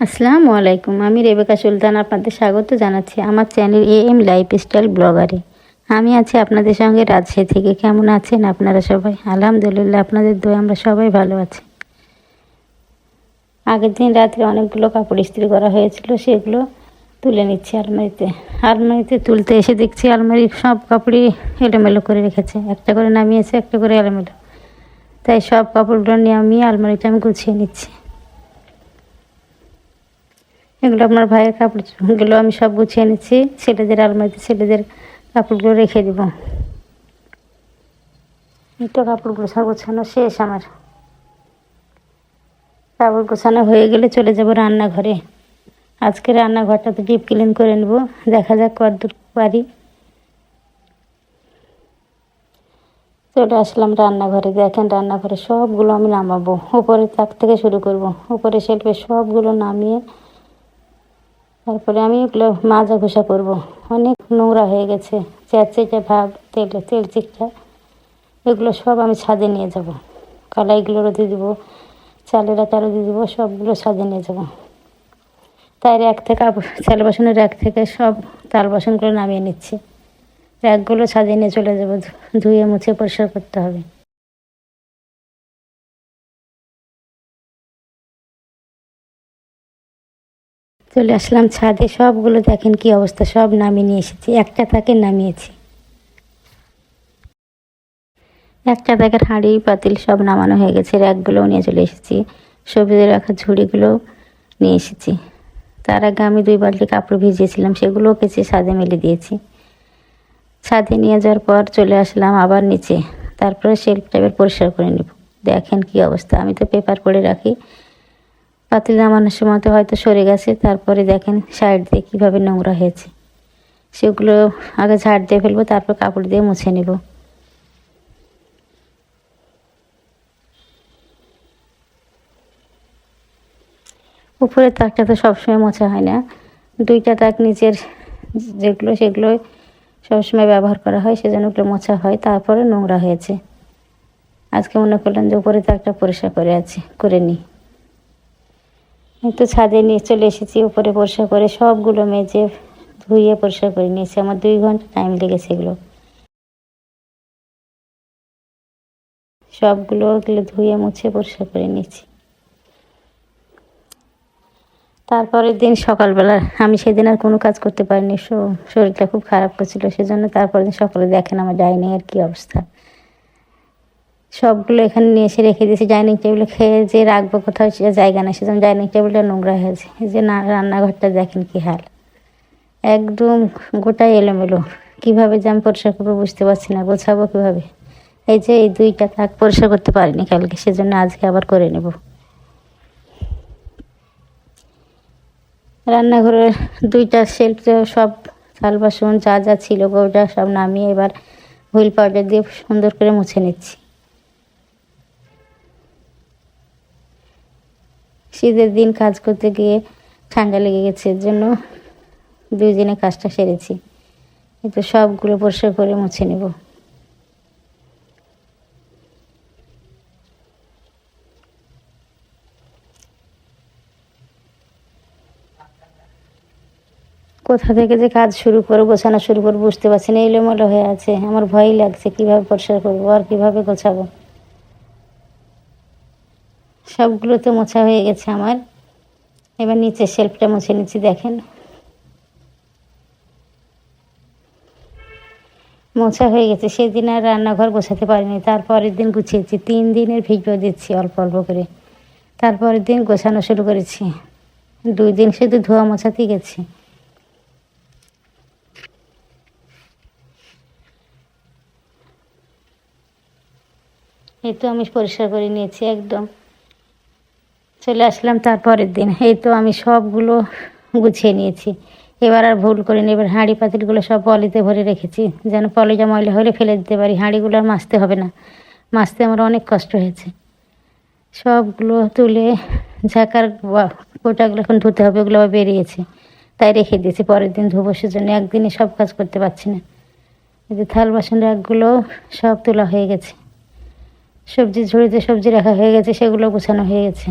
আসসালামু আলাইকুম, আমি রেবেকা সুলতান আপনাদের স্বাগত জানাচ্ছি আমার চ্যানেল এ এম লাইফস্টাইল ব্লগারে। আমি আছি আপনাদের সঙ্গে রাজশাহী থেকে। কেমন আছেন আপনারা সবাই? আলহামদুলিল্লাহ, আপনাদের দোয়া আমরা সবাই ভালো আছি। আগের দিন রাত্রে অনেকগুলো কাপড় ইস্ত্রি করা হয়েছিল, সেগুলো তুলে নিচ্ছি আলমারিতে। আলমারিতে তুলতে এসে দেখছি আলমারি সব কাপড়ই এলোমেলো করে রেখেছে। একটা করে নামিয়েছে, একটা করে এলোমেলো। তাই সব কাপড়গুলো নামিয়ে আলমারিটা আমি গুছিয়ে নিচ্ছি। এগুলো আপনার ভাইয়ের কাপড়গুলো আমি সব গুছিয়ে নিচ্ছি ছেলেদের আলমারিতে ছেলেদের কাপড়গুলো রেখে দিব। তো কাপড়গুলো সব গোছানো শেষ আমার। কাপড় গোছানো হয়ে গেলে চলে যাব রান্নাঘরে। আজকে রান্নাঘরটা তো ডিপ ক্লিন করে নেব। দেখা যাক কতদূর পারি। চলে আসলাম রান্নাঘরে। দেখেন রান্নাঘরে সবগুলো আমি নামাবো। উপরে তাক থেকে শুরু করব। উপরে শেল্ফে সবগুলো নামিয়ে তারপরে আমি এগুলো মাজা ঘষা করব। অনেক নোংরা হয়ে গেছে চেঁচেটে ভাব, তেল তেল চিকটা এগুলো সব আমি ছাদে নিয়ে যাব। কালাইগুলো রোদে দিব, চালের আটা রোদে দিব, সবগুলো ছাদে নিয়ে যাব। তাই র্যাক থেকে চাল বাসনের র্যাক থেকে সব তাল বাসনগুলো নামিয়ে নিচ্ছি। র্যাকগুলো ছাদে নিয়ে চলে যাব ধুয়ে মুছে পরিষ্কার করতে হবে। চলে আসলাম ছাদে, সবগুলো দেখেন কি অবস্থা, সব নামিয়ে নিয়ে এসেছি। একটা তাকে নামিয়েছি। একটা তাকের হাঁড়ি, পাতিল সব নামানো হয়ে গেছে, র্যাকগুলোও নিয়ে চলে এসেছি। সবজি রাখা ঝুড়িগুলো নিয়ে এসেছি। তার আগে আমি দুই বালতি কাপড় ভিজিয়েছিলাম, সেগুলোও কেচে ছাদে মেলে দিয়েছি। ছাদে নিয়ে যাওয়ার পর চলে আসলাম আবার নিচে। তারপরে সেলফ টাইপের পরিষ্কার করে নেব। দেখেন কি অবস্থা, আমি তো পেপার পড়ে রাখি। পাতিল নামানোর সময় তো হয়তো সরে গেছে। তারপরে দেখেন সাইড দিয়ে কীভাবে নোংরা হয়েছে। সেগুলো আগে ঝাড় দিয়ে ফেলব, তারপর কাপড় দিয়ে মুছে নেব। উপরের তাকটা তো সবসময় মোছা হয় না। দুইটা তাক নিচের যেগুলো সেগুলো সবসময় ব্যবহার করা হয়, সেজন্য ওগুলো মোছা হয়, তারপরে নোংরা হয়েছে। আজকে মনে করলাম যে উপরে তাকটা পরিষ্কার করে আছে, করে নিই। তো ছাদে নিয়ে চলে এসেছি, উপরে পরিষ্কার করে সবগুলো মেজে ধুয়ে পরিষ্কার করে নিয়েছি। আমার দুই ঘণ্টা টাইম লেগেছে এগুলো। সবগুলো এগুলো ধুয়ে মুছে পরিষ্কার করে নিয়েছি। তারপরের দিন সকালবেলা, আমি সেদিন আর কোনো কাজ করতে পারিনি শরীরটা খুব খারাপ করছিল, সেজন্য তারপরের দিন সকালে দেখেন আমার ডাইনিংয়ের কী অবস্থা। সবগুলো এখানে নিয়ে এসে রেখে দিয়েছি। ডাইনিং টেবিলে খেয়ে যে রাখব কোথাও সে জায়গা নেই, সেজন্য ডাইনিং টেবিলটা নোংরা হয়েছে যে না, রান্নাঘরটা দেখেন কি হাল। একদম গোটাই এলোমেলো। কীভাবে যে আমি পরিষ্কার করব বুঝতে পারছি না, গোছাবো কীভাবে? এই যে এই দুইটা তাক পরিষ্কার করতে পারিনি কালকে, সেজন্য আজকে আবার করে নেব। রান্নাঘরের দুইটা শেল্ফ সব থাল বাসন যা যা ছিল ওটা সব নামিয়ে এবার হুইল পাউডার দিয়ে সুন্দর করে মুছে নিচ্ছি। শীতের দিন কাজ করতে গিয়ে ঠান্ডা লেগে গেছে, এর জন্য দুই দিনে কাজটা সেরেছি। কিন্তু সবগুলো পরিষ্কার করে মুছে নেব। কোথা থেকে যে কাজ শুরু করব, গোছানো শুরু করব বুঝতে পারছি না, এলোমেলো হয়ে আছে। আমার ভয়ই লাগছে, কীভাবে পরিষ্কার করব আর কীভাবে গোছাবো? সবগুলো তো মোছা হয়ে গেছে আমার। এবার নিচে শেল্ফটা মুছে নিচ্ছি, দেখেন। মোছা হয়ে গেছে, সেদিন আর রান্নাঘর গোছাতে পারিনি। তারপরের দিন গুছিয়েছি, তিন দিনের ভিডিও দিচ্ছি অল্প অল্প করে। তারপরের দিন গোছানো শুরু করেছি। দুই দিন শুধু ধোয়া মোছাতেই গেছি। এই তো আমি পরিষ্কার করে নিয়েছি একদম। চলে আসলাম তারপরের দিন। এই তো আমি সবগুলো গুছিয়ে নিয়েছি। এবার আর ভুল করিনি। এবার হাঁড়ি পাতিলগুলো সব পলিতে ভরে রেখেছি। যেন পলিটা ময়লা হলে ফেলে দিতে পারি। হাঁড়িগুলো আর মাজতে হবে না। মাজতে আমার অনেক কষ্ট হয়েছে। সবগুলো তুলে ঝাঁকার কোটাগুলো এখন ধুতে হবে। ওগুলো আবার বেরিয়েছে। তাই রেখে দিয়েছি। পরের দিন ধুবো সেজন্য একদিনে সব কাজ করতে পারছি না। এই যে থাল বাসন রাখগুলো সব তোলা হয়ে গেছে। সবজি ঝুড়িতে সবজি রাখা হয়ে গেছে। সেগুলো গোছানো হয়ে গেছে।